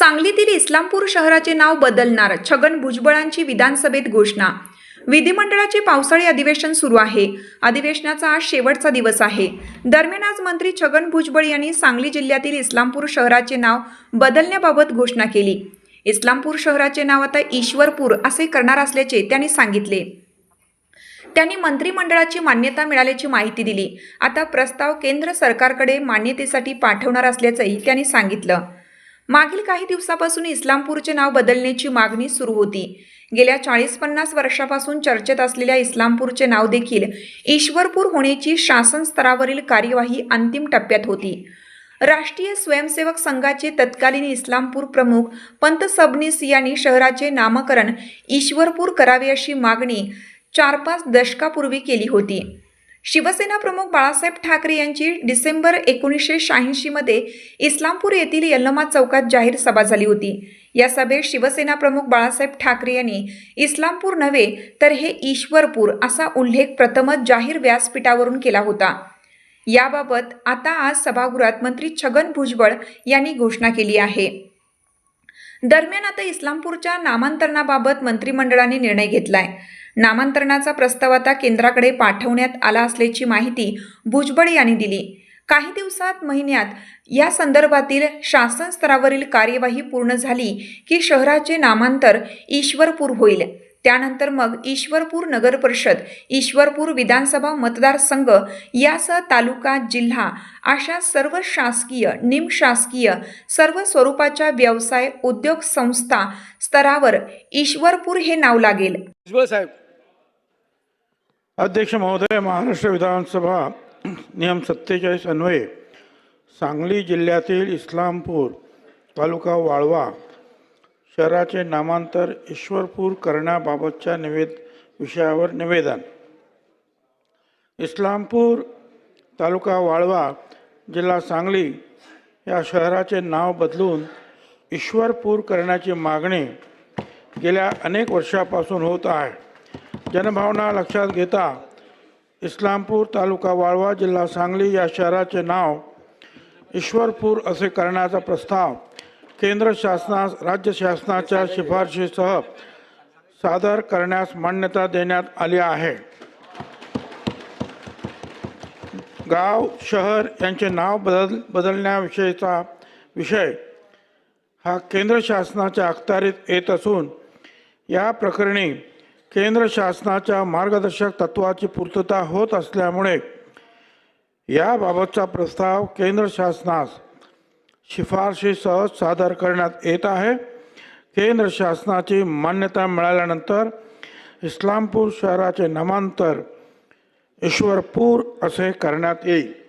सांगलीतील इस्लामपूर शहराचे नाव बदलणार छगन भुजबळांची विधानसभेत घोषणा. विधिमंडळाचे पावसाळी अधिवेशन सुरू आहे. अधिवेशनाचा आज शेवटचा दिवस आहे. दरम्यान आज मंत्री छगन भुजबळ यांनी सांगली जिल्ह्यातील इस्लामपूर शहराचे नाव बदलण्याबाबत घोषणा केली. इस्लामपूर शहराचे नाव आता ईश्वरपूर असे करणार असल्याचे त्यांनी सांगितले. त्यांनी मंत्रिमंडळाची मान्यता मिळाल्याची माहिती दिली. आता प्रस्ताव केंद्र सरकारकडे मान्यतेसाठी पाठवणार असल्याचंही त्यांनी सांगितलं. मागील काही दिवसापासून इस्लामपूरचे नाव बदलण्याची मागणी सुरू होती. गेल्या चाळीस पन्नास वर्षापासून चर्चेत असलेल्या इस्लामपूरचे नाव देखील ईश्वरपूर होण्याची शासन स्तरावरील कार्यवाही अंतिम टप्प्यात होती. राष्ट्रीय स्वयंसेवक संघाचे तत्कालीन इस्लामपूर प्रमुख पंत सबनीस यांनी शहराचे नामकरण ईश्वरपूर करावे अशी मागणी चार पाच दशकापूर्वी केली होती. शिवसेना प्रमुख बाळासाहेब ठाकरे यांची डिसेंबर एकोणीसशे शहाऐंशीमध्ये इस्लामपूर येथील यल्लमा चौकात जाहीर सभा झाली होती. या सभेत शिवसेना प्रमुख बाळासाहेब ठाकरे यांनी इस्लामपूर नव्हे तर हे ईश्वरपूर असा उल्लेख प्रथमच जाहीर व्यासपीठावरून केला होता. याबाबत आता आज सभागृहात मंत्री छगन भुजबळ यांनी घोषणा केली आहे. दरम्यान आता इस्लामपूरच्या नामांतरणाबाबत मंत्रिमंडळाने निर्णय घेतलाय. नामांतरणाचा प्रस्ताव आता केंद्राकडे पाठवण्यात आला असल्याची माहिती भुजबळ यांनी दिली. काही दिवसात महिन्यात या संदर्भातील शासन स्तरावरील कार्यवाही पूर्ण झाली की शहराचे नामांतर ईश्वरपूर होईल. त्यानंतर मग ईश्वरपूर नगर परिषद ईश्वरपूर विधानसभा मतदारसंघ यासह तालुका जिल्हा अशा सर्व शासकीय निमशासकीय सर्व स्वरूपाच्या व्यवसाय उद्योग संस्था स्तरावर ईश्वरपूर हे नाव लागेल. भुजबळ साहेब. अध्यक्ष महोदय महाराष्ट्र विधानसभा नियम सत्तेचाळीस अन्वये सांगली जिल्ह्यातील इस्लामपूर तालुका वाळवा शहराचे नामांतर ईश्वरपूर करण्याबाबतच्या निवेद विषयावर निवेदन. इस्लामपूर तालुका वाळवा जिल्हा सांगली या शहराचे नाव बदलून ईश्वरपूर करण्याची मागणी गेल्या अनेक वर्षापासून होत आहे. जनभावना लक्षात घेता इस्लामपूर तालुका वाळवा जिल्हा सांगली या शहराचे नाव ईश्वरपूर असे करण्याचा प्रस्ताव केंद्र शासनास राज्य शासनाच्या शिफारशीसह सादर करण्यास मान्यता देण्यात आली आहे. गाव शहर यांचे नाव बदल बदलण्याविषयीचा विषय हा केंद्र शासनाच्या अखत्यारीत येत असून या प्रकरणी केंद्र शासनाच्या मार्गदर्शक तत्वाची पूर्तता होत असल्यामुळे याबाबतचा प्रस्ताव केंद्र शासनास शिफारशीसह सादर करण्यात येत आहे. केंद्र शासनाची मान्यता मिळाल्यानंतर इस्लामपूर शहराचे नामांतर ईश्वरपूर असे करण्यात येईल.